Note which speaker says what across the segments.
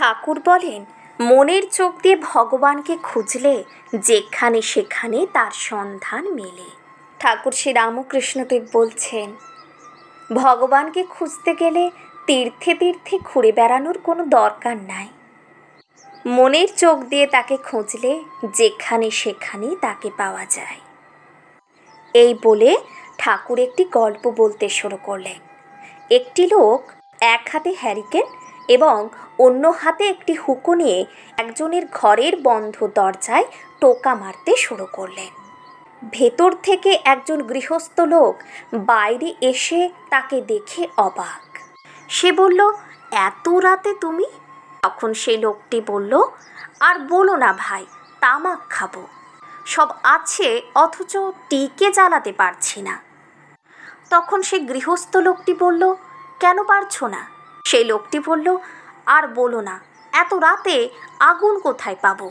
Speaker 1: ঠাকুর বলেন, মনের চোখ দিয়ে ভগবানকে খুঁজলে যেখানে সেখানে তার সন্ধান মেলে। ঠাকুর শ্রী রামকৃষ্ণদেব বলছেন, ভগবানকে খুঁজতে গেলে তীর্থে তীর্থে ঘুরে বেড়ানোর কোনো দরকার নাই। মনের চোখ দিয়ে তাকে খুঁজলে যেখানে সেখানেই তাকে পাওয়া যায়। এই বলে ঠাকুর একটি গল্প বলতে শুরু করলেন। একটি লোক এক হাতে হ্যারিকেন এবং অন্য হাতে একটি হুকো নিয়ে একজনের ঘরের বন্ধ দরজায় টোকা মারতে শুরু করলেন। ভেতর থেকে একজন গৃহস্থ লোক বাইরে এসে তাকে দেখে অবাক। সে বলল, এত রাতে তুমি? তখন সেই লোকটি বলল, আর বলো না ভাই, তামাক খাব। সব আছে, অথচ টিকে জ্বালাতে পারছি না। তখন সে গৃহস্থ লোকটি বলল, কেন পারছ না? সেই লোকটি বলল, আর বলো না, এত রাতে আগুন কোথায় পাবো?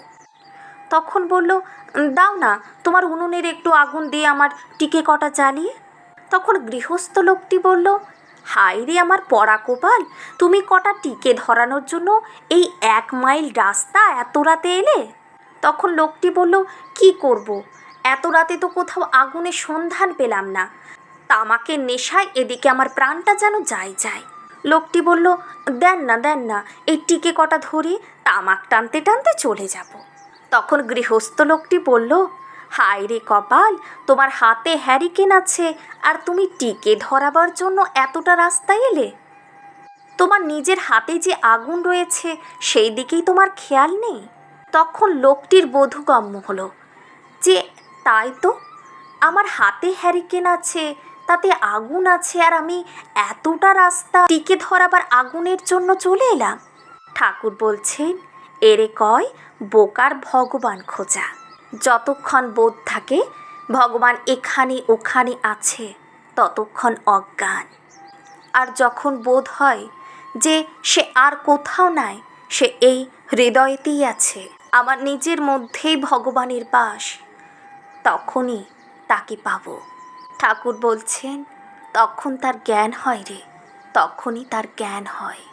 Speaker 1: তখন বলল, দাও না, তোমার উনুনের একটু আগুন দিয়ে আমার টিকে কটা জ্বালিয়ে। তখন গৃহস্থ লোকটি বলল, হায় রে আমার পড়া কোপাল, তুমি কটা টিকে ধরানোর জন্য এই এক মাইল রাস্তা এত রাতে এলে? তখন লোকটি বলল, কি করব? এত রাতে তো কোথাও আগুনের সন্ধান পেলাম না। তামাকের নেশায় এদিকে আমার প্রাণটা যেন যায় যায়। লোকটি বলল, দেন না দেন না এই টিকে কটা ধরি, তামাক টানতে টানতে চলে যাব। তখন গৃহস্থ লোকটি বলল, হায় রে কপাল, তোমার হাতে হ্যারিকেন আছে, আর তুমি টিকে ধরাবার জন্য এতটা রাস্তায় এলে? তোমার নিজের হাতে যে আগুন রয়েছে, সেই দিকেই তোমার খেয়াল নেই? তখন লোকটির বোধগম্য হলো, যে, তাই তো? আমার হাতে হ্যারিকেন আছে তাতে আগুন আছে আর আমি এতটা রাস্তা টিকে ধরাবার আগুনের জন্য চলে এলাম। ঠাকুর বলছেন, এরে কয়, বোকার ভগবান খোঁজা। যতক্ষণ বোধ থাকে, ভগবান এখানে ওখানে আছে, ততক্ষণ অজ্ঞান। আর যখন বোধ হয় যে সে আর কোথাও নাই, সে এই হৃদয়তেই আছে, আমার নিজের মধ্যেই ভগবানের বাস, তখনই তাকে পাব। ঠাকুর বলছেন তখন তার জ্ঞান হয় রে তখনই তার জ্ঞান হয়।